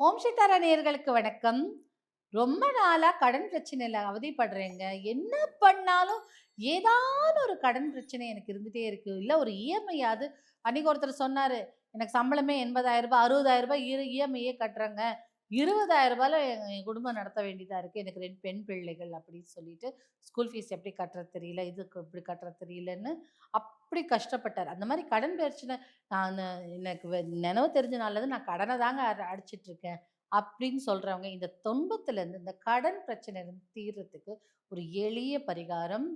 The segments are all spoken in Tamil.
ஓம் சித்தாரா நேர்களுக்கு வணக்கம். ரொம்ப நாளாக கடன் பிரச்சனையில் அவதிப்படுறேங்க. என்ன பண்ணாலும் ஏதாவது ஒரு கடன் பிரச்சனை எனக்கு இருந்துகிட்டே இருக்குது இல்லை ஒரு இஎம்ஐயாவது அன்னைக்கு ஒருத்தர் சொன்னார் எனக்கு சம்பளமே எண்பதாயிரம் ரூபாய் அறுபதாயிரம் ரூபாய் இரு இஎம்ஐயே கட்டுறேங்க. இருபதாயிரம் ரூபாயில என் என் குடும்பம் நடத்த வேண்டியதாக இருக்குது எனக்கு ரெண்டு பெண் பிள்ளைகள் அப்படின்னு சொல்லிட்டு ஸ்கூல் ஃபீஸ் எப்படி கட்டுறது தெரியல இதுக்கு எப்படி கட்டுறது தெரியலன்னு அப்படி கஷ்டப்பட்டார். அந்த மாதிரி கடன் பிரச்சனை நான் எனக்கு நினைவு தெரிஞ்ச நாள்லேருந்து நான் கடனை தாங்க அடிச்சிட்ருக்கேன் இருக்கேன் அப்படின்னு சொல்கிறவங்க இந்த துன்பத்துலேருந்து இந்த கடன் பிரச்சனை இருந்து தீர்றதுக்கு ஒரு எளிய பரிகாரம்.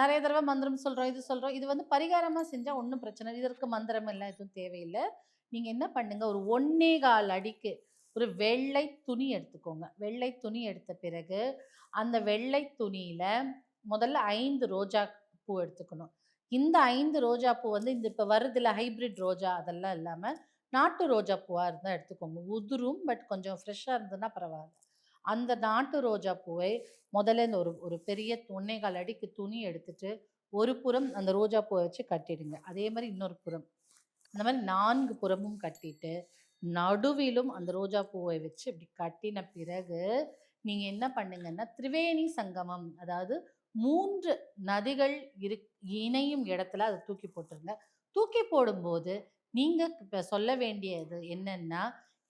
நிறைய தடவை மந்திரம் சொல்கிறோம் இது சொல்கிறோம் இது வந்து பரிகாரமாக செஞ்சால் ஒன்றும் பிரச்சனை இல்லை. இதற்கு மந்திரம் எல்லாம் எதுவும் தேவையில்லை. நீங்கள் என்ன பண்ணுங்கள் ஒரு ஒன்னே கால் அடிக்கு ஒரு வெள்ளை துணி எடுத்துக்கோங்க. வெள்ளை துணி எடுத்த பிறகு அந்த வெள்ளை துணியில் முதல்ல ஐந்து ரோஜா பூ எடுத்துக்கணும். இந்த ஐந்து ரோஜா பூ வந்து இந்த இப்போ வருதுல ஹைபிரிட் ரோஜா அதெல்லாம் இல்லாமல் நாட்டு ரோஜா பூவாக இருந்தால் எடுத்துக்கோங்க. உதிரும் பட் கொஞ்சம் ஃப்ரெஷ்ஷாக இருந்ததுன்னா பரவாயில்ல. அந்த நாட்டு ரோஜா பூவை முதல்ல இந்த ஒரு ஒரு பெரிய ஒன்னேகால் அடிக்கு துணி எடுத்துட்டு ஒரு புறம் அந்த ரோஜா பூவை வச்சு கட்டிடுங்க. அதே மாதிரி இன்னொரு புறம். அந்த மாதிரி நான்கு புறமும் கட்டிட்டு நடுவிலும் அந்த ரோஜா பூவை வச்சு இப்படி கட்டின பிறகு நீங்கள் என்ன பண்ணுங்கன்னா திரிவேணி சங்கமம் அதாவது மூன்று நதிகள் இரு இணையும் இடத்துல அதை தூக்கி போட்டுருங்க. தூக்கி போடும்போது நீங்கள் இப்போ சொல்ல வேண்டியது என்னன்னா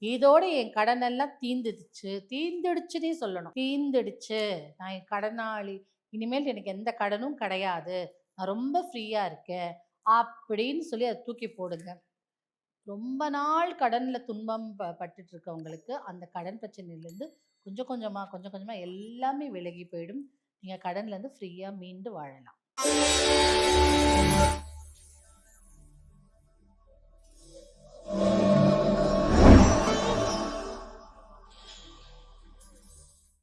இதோட என் கடனெல்லாம் தீந்துடுச்சு. தீந்துடுச்சுன்னே சொல்லணும். தீந்துடுச்சு. நான் என் கடனாளி இனிமேல் எனக்கு எந்த கடனும் கிடையாது. நான் ரொம்ப ஃப்ரீயாக இருக்கேன். அப்படின்னு சொல்லி அதை தூக்கி போடுங்க. ரொம்ப நாள் கடனில் துன்பம் ப- பட்டுட்டு இருக்கவங்களுக்கு அந்த கடன் பிரச்சனையிலேருந்து கொஞ்சம் கொஞ்சமாக கொஞ்சம் கொஞ்சமாக எல்லாமே விலகி போயிடும். நீங்கள் கடன்லேருந்து ஃப்ரீயாக மீண்டு வாழலாம்.